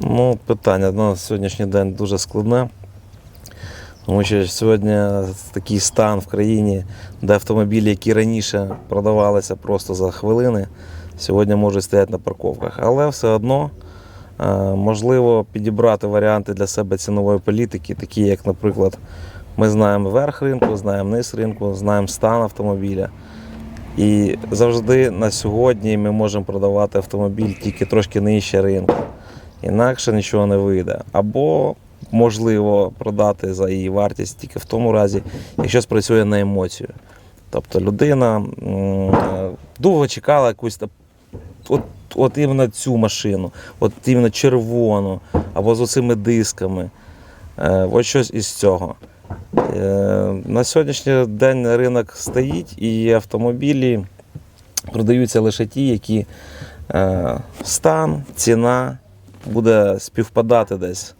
Ну, питання на сьогоднішній день дуже складне. Тому що сьогодні такий стан в країні, де автомобілі, які раніше продавалися просто за хвилини, сьогодні можуть стояти на парковках. Але все одно е, можливо підібрати варіанти для себе цінової політики, такі як, наприклад, ми знаємо верх ринку, знаємо низ ринку, знаємо стан автомобіля. І завжди на сьогодні ми можемо продавати автомобіль тільки трошки нижче ринку. Інакше нічого не вийде. Або можливо продати за її вартість тільки в тому разі, якщо спрацює на емоцію. Тобто людина е, довго чекала якусь от, от іменно цю машину, от іменно червону, або з оцими дисками. Е, Ось щось із цього. Е, На сьогоднішній день ринок стоїть і автомобілі продаються лише ті, які стан, ціна буде співпадати десь.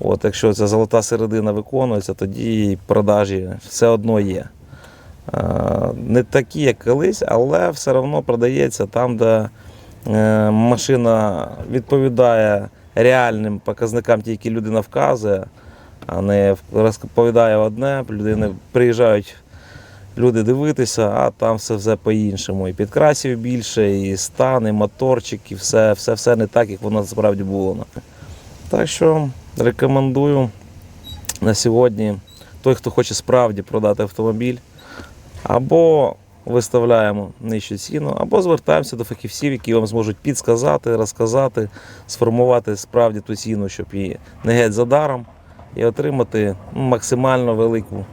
От, якщо ця золота середина виконується, тоді продажі все одно є. Е, Не такі, як колись, але все одно продається там, де е, машина відповідає реальним показникам, ті, які людина вказує, а не розповідає одне, людини приїжджають люди дивитися, а там все, все по-іншому. І підкрасів більше, і стан, і моторчик, і все, все, все не так, як воно насправді було. Так що рекомендую на сьогодні той, хто хоче справді продати автомобіль, або виставляємо нижчу ціну, або звертаємося до фахівців, які вам зможуть підсказати, розказати, сформувати справді ту ціну, щоб її не геть за даром, і отримати максимально велику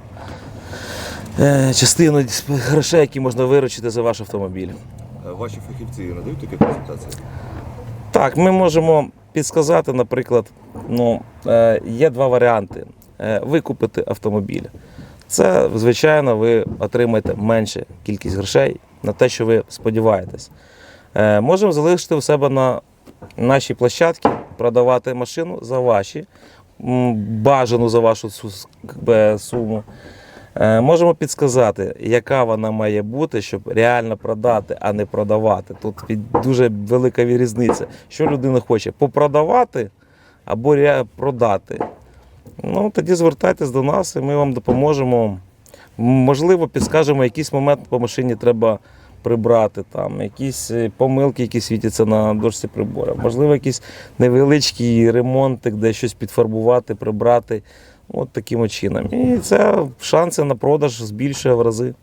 частину грошей, які можна виручити за ваш автомобіль. Е, Ваші фахівці надають такі консультації? Так, ми можемо підсказати, наприклад, ну, е, є два варіанти. Е, Викупити автомобіль. Це, звичайно, ви отримаєте менше кількість грошей на те, що ви сподіваєтесь. Е, Можемо залишити у себе на нашій площадці, продавати машину за ваші, бажану за вашу суму. Е, Можемо підсказати, яка вона має бути, щоб реально продати, а не продавати. Тут дуже велика різниця. Що людина хоче попродавати або продати. Ну, тоді звертайтесь до нас, і ми вам допоможемо. Можливо, підскажемо, якийсь момент по машині треба прибрати, там, якісь е, помилки, які світяться на дошці приборів. Можливо, якийсь невеличкий ремонтик, де щось підфарбувати, прибрати. От таким чином. І це шанси на продаж збільшує в рази.